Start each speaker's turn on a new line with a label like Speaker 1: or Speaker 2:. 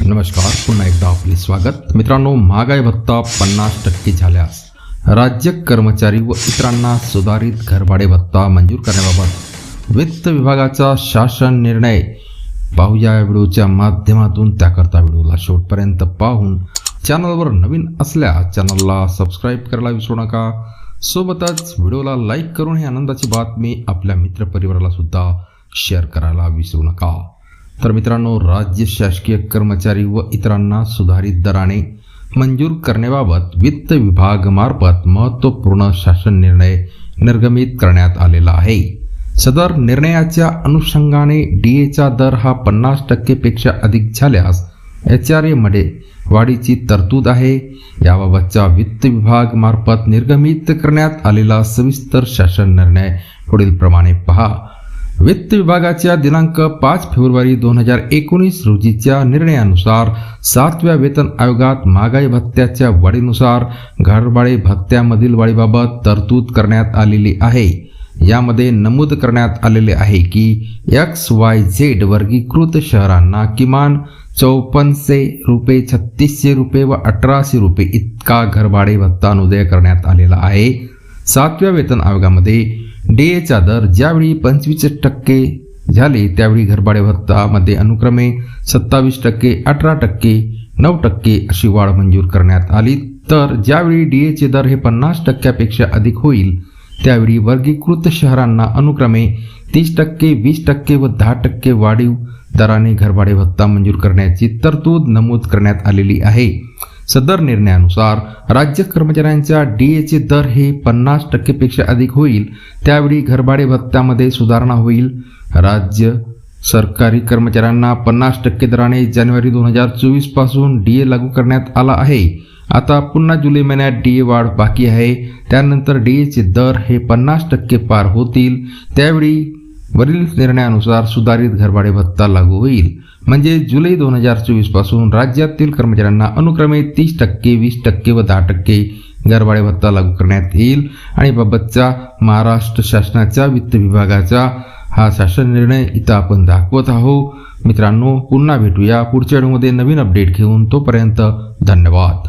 Speaker 1: नमस्कार पुन्हा एकदा आपले स्वागत. मित्रांनो महागाई भत्ता पन्नास टक्के झाल्यास राज्य कर्मचारी व इतरांना सुधारित घरभाडे भत्ता मंजूर करण्याबाबत वित्त विभागाचा शासन निर्णय. पाहूया या व्हिडिओच्या माध्यमातून. त्याकरता व्हिडिओला शेवटपर्यंत पाहून चॅनलवर नवीन असल्यास चॅनलला सबस्क्राईब करायला विसरू नका. सोबतच व्हिडिओला लाईक करून ही आनंदाची बातमी आपल्या मित्रपरिवाराला सुद्धा शेअर करायला विसरू नका. तर मित्रांनो राज्य शासकीय कर्मचारी व इतरांना सुधारित दराने मंजूर करण्याबाबत वित्त विभागामार्फत महत्त्वपूर्ण शासन निर्णय निर्गमित करण्यात आलेला आहे. सदर निर्णयाच्या अनुषंगाने डीएचा दर हा पन्नास टक्केपेक्षा अधिक झाल्यास एच आर एमध्ये वाढीची तरतूद आहे. याबाबतचा वित्त विभाग मार्फत निर्गमित करण्यात आलेला सविस्तर शासन निर्णय पुढील प्रमाणे पहा. वित्त विभागाच्या दिनांक पाच फेब्रुवारी दोन हजार एकोणीस रोजीच्या निर्णयानुसार सातव्या वेतन आयोगात महागाई भत्त्याच्या वाढीनुसार घरभाडे भत्त्यामधील वाढीबाबत तरतूद करण्यात आलेली आहे. यामध्ये नमूद करण्यात आलेले आहे की एक्स वाय झेड वर्गीकृत शहरांना किमान चौपन्नशे रुपये छत्तीसशे रुपये व अठराशे रुपये इतका घरभाडे भत्ता अनुदय करण्यात आलेला आहे. सातव्या वेतन आयोगामध्ये डीएचा दर ज्यावेळी पंचवीस टक्के झाले त्यावेळी घरभाडे भत्तामध्ये अनुक्रमे सत्तावीस टक्के अठरा टक्के नऊ टक्के अशी वाढ मंजूर करण्यात आली. तर ज्यावेळी डीएचे दर हे पन्नास टक्क्यापेक्षा अधिक होईल त्यावेळी वर्गीकृत शहरांना अनुक्रमे तीस टक्के वीस टक्के व दहा टक्के वाढीव दराने घरभाडे भत्ता मंजूर करण्याची तरतूद नमूद करण्यात आलेली आहे. सदर निर्णयानुसार राज्य कर्मचाऱ्यांच्या डीएचे दर हे पन्नास टक्केपेक्षा अधिक होईल. त्यावेळी घरभाडे भत्त्यामध्ये सुधारणा होईल. राज्य सरकारी कर्मचाऱ्यांना पन्नास टक्के दराने जानेवारी दोन हजार चोवीसपासून डीए लागू करण्यात आला आहे. आता पुन्हा जुलै महिन्यात डीए वाढ बाकी आहे. त्यानंतर डीएचे दर हे पन्नास टक्के पार होतील. त्यावेळी वरील निर्णयानुसार सुधारित घरभाडे भत्ता लागू होईल. म्हणजे जुलै दोन हजार चोवीसपासून राज्यातील कर्मचाऱ्यांना अनुक्रमे तीस टक्के वीस टक्के व दहा टक्के घरभाडे भत्ता लागू करण्यात येईल. आणि बाबतचा महाराष्ट्र शासनाच्या वित्त विभागाचा हा शासन निर्णय इथं आपण दाखवत आहोत. मित्रांनो पुन्हा भेटूया पुढच्या व्हिडिओमध्ये नवीन अपडेट घेऊन तोपर्यंत धन्यवाद.